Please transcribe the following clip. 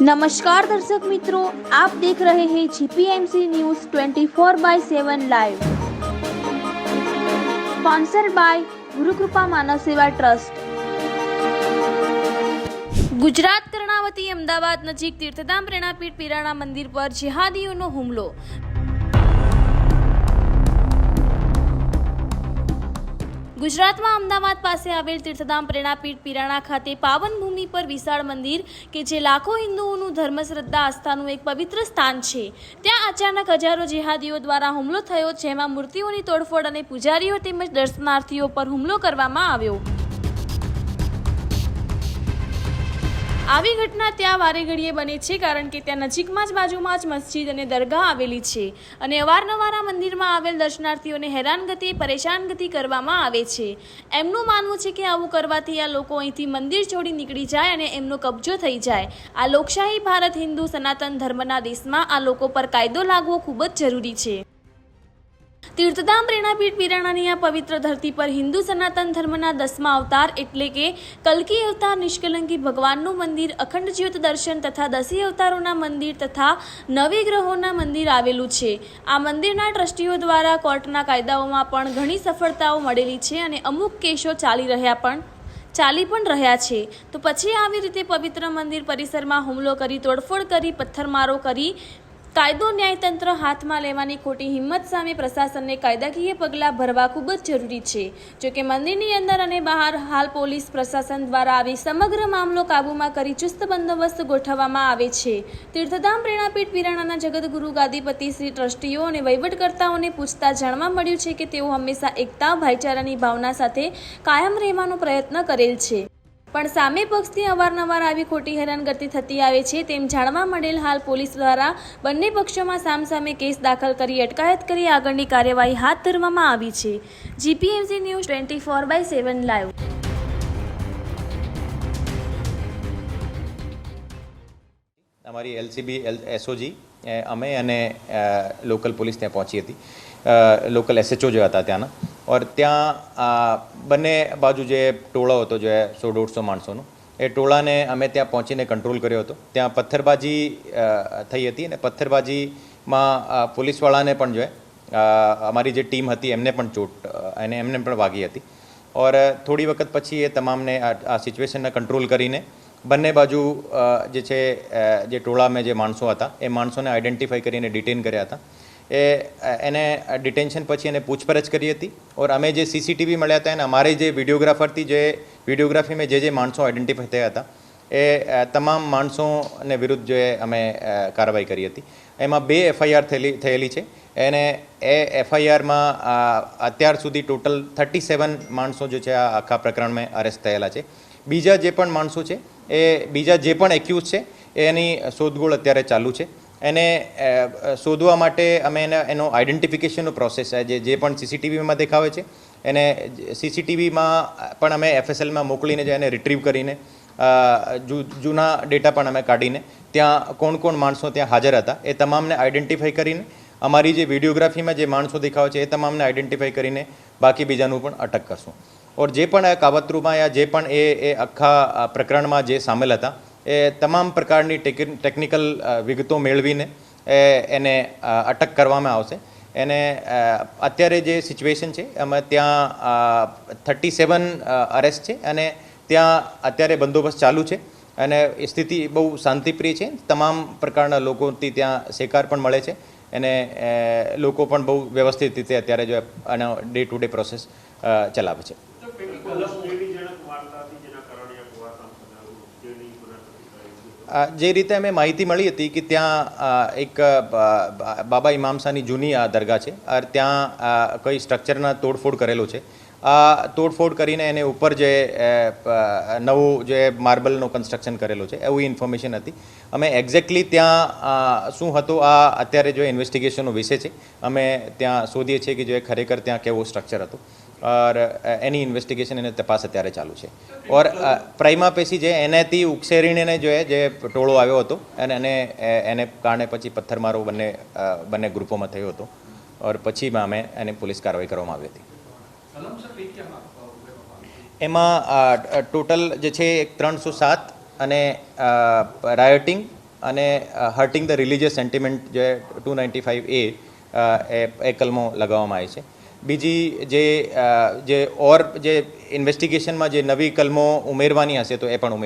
નમસ્કાર દર્શક મિત્રો, આપ દેખ રહે હૈ GPMC news 24 by seven live. Sponsor by Gurukrupa માનવ સેવા ટ્રસ્ટ. ગુજરાત, કર્ણાવતી, અમદાવાદ નજીક તીર્થધામ પ્રેરણાપીઠ પીરાણા મંદિર પર જેહાદીઓનો હુમલો. ગુજરાતમાં અમદાવાદ પાસે આવેલ તીર્થધામ પ્રેરણાપીઠ પિરાણા ખાતે પાવન ભૂમિ પર વિશાળ મંદિર કે જે લાખો હિન્દુઓનું ધર્મશ્રદ્ધા આસ્થાનું એક પવિત્ર સ્થાન છે. ત્યાં અચાનક હજારો જેહાદીઓ દ્વારા હુમલો થયો, જેમાં મૂર્તિઓની તોડફોડ અને પૂજારીઓ તેમજ દર્શનાર્થીઓ પર હુમલો કરવામાં આવ્યો. આવી ઘટના ત્યાં વારે ઘડીએ બને છે કારણ કે ત્યાં નજીકમાં જ બાજુમાં જ મસ્જિદ અને દરગાહ આવેલી છે અને અવારનવાર આ મંદિરમાં આવેલ દર્શનાર્થીઓને હેરાનગતિ, પરેશાનગતિ કરવામાં આવે છે. એમનું માનવું છે કે આવું કરવાથી આ લોકો અહીંથી મંદિર છોડી નીકળી જાય અને એમનો કબજો થઈ જાય. આ લોકશાહી ભારત હિન્દુ સનાતન ધર્મના દેશમાં આ લોકો પર કાયદો લાગવો ખૂબ જ જરૂરી છે. તીર્થધામ પ્રેરણાપીઠ પિરાણાની આ પવિત્ર ધરતી પર હિન્દુ સનાતન ધર્મના દસમા અવતાર એટલે કે કલ્કી અવતાર, નિષ્કલંકી ભગવાનનું મંદિર, અખંડ જ્યોત દર્શન તથા દસી અવતારોના મંદિર તથા નવી ગ્રહોના મંદિર આવેલું છે. આ મંદિરના ટ્રસ્ટીઓ દ્વારા કોર્ટના કાયદાઓમાં પણ ઘણી સફળતાઓ મળેલી છે અને અમુક કેસો ચાલી રહ્યા પણ, ચાલી પણ રહ્યા છે. તો પછી આવી રીતે પવિત્ર મંદિર પરિસરમાં હુમલો કરી, તોડફોડ કરી, પથ્થરમારો કરી કાયદો ન્યાયતંત્ર હાથમાં લેવાની ખોટી હિંમત સામે પ્રશાસનને કાયદાકીય પગલાં ભરવા ખૂબ જ જરૂરી છે. જોકે મંદિરની અંદર અને બહાર હાલ પોલીસ પ્રશાસન દ્વારા આવી સમગ્ર મામલો કાબૂમાં કરી ચુસ્ત બંદોબસ્ત ગોઠવવામાં આવે છે. તીર્થધામ પ્રેરણાપીઠ વિરાણાના જગતગુરુ ગાદીપતિ, શ્રી ટ્રસ્ટીઓ અને વહીવટકર્તાઓને પૂછતા જાણવા મળ્યું છે કે તેઓ હંમેશા એકતા, ભાઈચારાની ભાવના સાથે કાયમ રહેવાનો પ્રયત્ન કરેલ છે. પણ સામે પક્ષથી અવારનવાર આવી ખોટી હેરાનગતિ થતી આવે છે તેમ જાણવા મળેલ હાલ પોલીસ દ્વારા બંને પક્ષોમાં સામસામે કેસ દાખલ કરી અટકાયત કરી આગળની કાર્યવાહી હાથ ધરવામાં આવી છે. GPMC news twenty four by seven live. અમારી એલસીબી એલ એસઓજી અમે અને લોકલ પોલીસ ત્યાં પહોંચી હતી. લોકલ એસએચઓ જે હતા ત્યાંના. ઓર ત્યાં બંને બાજુ જે ટોળો હતો, જે સો દોઢસો માણસોનો, એ ટોળાને અમે ત્યાં પહોંચીને કંટ્રોલ કર્યો હતો. ત્યાં પથ્થરબાજી થઈ હતી અને પથ્થરબાજીમાં પોલીસવાળાને પણ જો અમારી જે ટીમ હતી એમને પણ ચોટ અને એમને પણ વાગી હતી. ઓર થોડી વખત પછી એ તમામને આ સિચ્યુએશનને કંટ્રોલ કરીને બંને બાજુ જે છે જે ટોળામાં જે માણસો હતા, એ માણસોને આઈડેન્ટિફાઈ કરીને ડિટેન કર્યા હતા. એ એને ડિટેન્શન પછી એને પૂછપરછ કરી હતી ઓર અમે જે સીસીટીવી મળ્યા હતા અને અમારે જે વિડીયોગ્રાફરથી જે વિડીયોગ્રાફીમાં જે જે માણસો આઈડેન્ટિફાઈ થયા હતા, એ તમામ માણસોને વિરુદ્ધ જે અમે કાર્યવાહી કરી હતી. એમાં બે એફઆઈઆર થયેલી થયેલી છે. એને, એ એફઆઈઆરમાં અત્યાર સુધી ટોટલ થર્ટી સેવન માણસો જે છે, આ આખા પ્રકરણમાં અરેસ્ટ થયેલા છે. બીજા જે પણ માણસો છે એ બીજા જે પણ એક્યુઝ છે એની શોધખોળ અત્યારે ચાલુ છે. એને શોધવા માટે અમે એને, એનો આઈડેન્ટિફિકેશનનો પ્રોસેસ છે જે જે પણ સીસીટીવીમાં દેખાવે છે, એને સીસીટીવીમાં પણ અમે એફએસએલમાં મોકલીને જે એને રિટ્રીવ કરીને જૂના ડેટા પણ અમે કાઢીને ત્યાં કોણ કોણ માણસો ત્યાં હાજર હતા, એ તમામને આઈડેન્ટિફાઈ કરીને, અમારી જે વિડીયોગ્રાફીમાં જે માણસો દેખાવે છે, એ તમામને આઈડેન્ટિફાઈ કરીને બાકી બીજાનું પણ અટક કરશું. ઓર જે પણ કાવતરૂમાં યા જે પણ એ એ આખા પ્રકરણમાં જે સામેલ હતા, એ તમામ પ્રકારની ટેકનિકલ વિગતો મેળવીને, એ, એને અટક કરવામાં આવશે. એને અત્યારે જે સિચ્યુએશન છે, એમાં ત્યાં થર્ટી સેવન અરેસ્ટ છે અને ત્યાં અત્યારે બંદોબસ્ત ચાલુ છે. અને સ્થિતિ બહુ શાંતિપ્રિય છે. તમામ પ્રકારના લોકોથી ત્યાં શેકાર પણ મળે છે. અને લોકો પણ બહુ વ્યવસ્થિત રીતે અત્યારે જો આનો ડે ટુ ડે પ્રોસેસ ચલાવે છે. જે રીતે અમે માહિતી મળી હતી કે ત્યાં એક બાબા ઇમામસાની જૂની આ દરગાહ છે ત્યાં કોઈ સ્ટ્રક્ચરના તોડફોડ કરેલો છે. આ તોડફોડ કરીને એને ઉપર જે નવું જે માર્બલનું કન્સ્ટ્રક્શન કરેલું છે, એવી ઇન્ફોર્મેશન હતી. અમે એક્ઝેક્ટલી ત્યાં શું હતું, આ અત્યારે જો ઇન્વેસ્ટિગેશનનો વિષય છે, અમે ત્યાં શોધીએ છીએ કે જો ખરેખર ત્યાં કેવું સ્ટ્રક્ચર હતું. ઓર એની ઇન્વેસ્ટિગેશન એને તપાસ અત્યારે ચાલુ છે ઓર પ્રાઇમા પેસી જે એનાથી ઉકસેરીને જો જે ટોળો આવ્યો હતો અને એને એને કારણે પછી પથ્થરમારો બંને બંને ગ્રુપોમાં થયો હતો। ઓર પછીમાં અમે એને પોલીસ કાર્યવાહી કરવામાં આવી હતી એમાં ટોટલ જે છે ત્રણસો સાત અને રાયોટિંગ અને હર્ટિંગ ધ રિલિજિયસ સેન્ટિમેન્ટ જે two ninety five A A A કલમો લગાવવામાં આવી છે। બીજી જે જે ઓર જે ઇન્વેસ્ટિગેશનમાં જે નવી કલમો ઉમેરવાની હશે તો એ પણ ઉમેરવામાં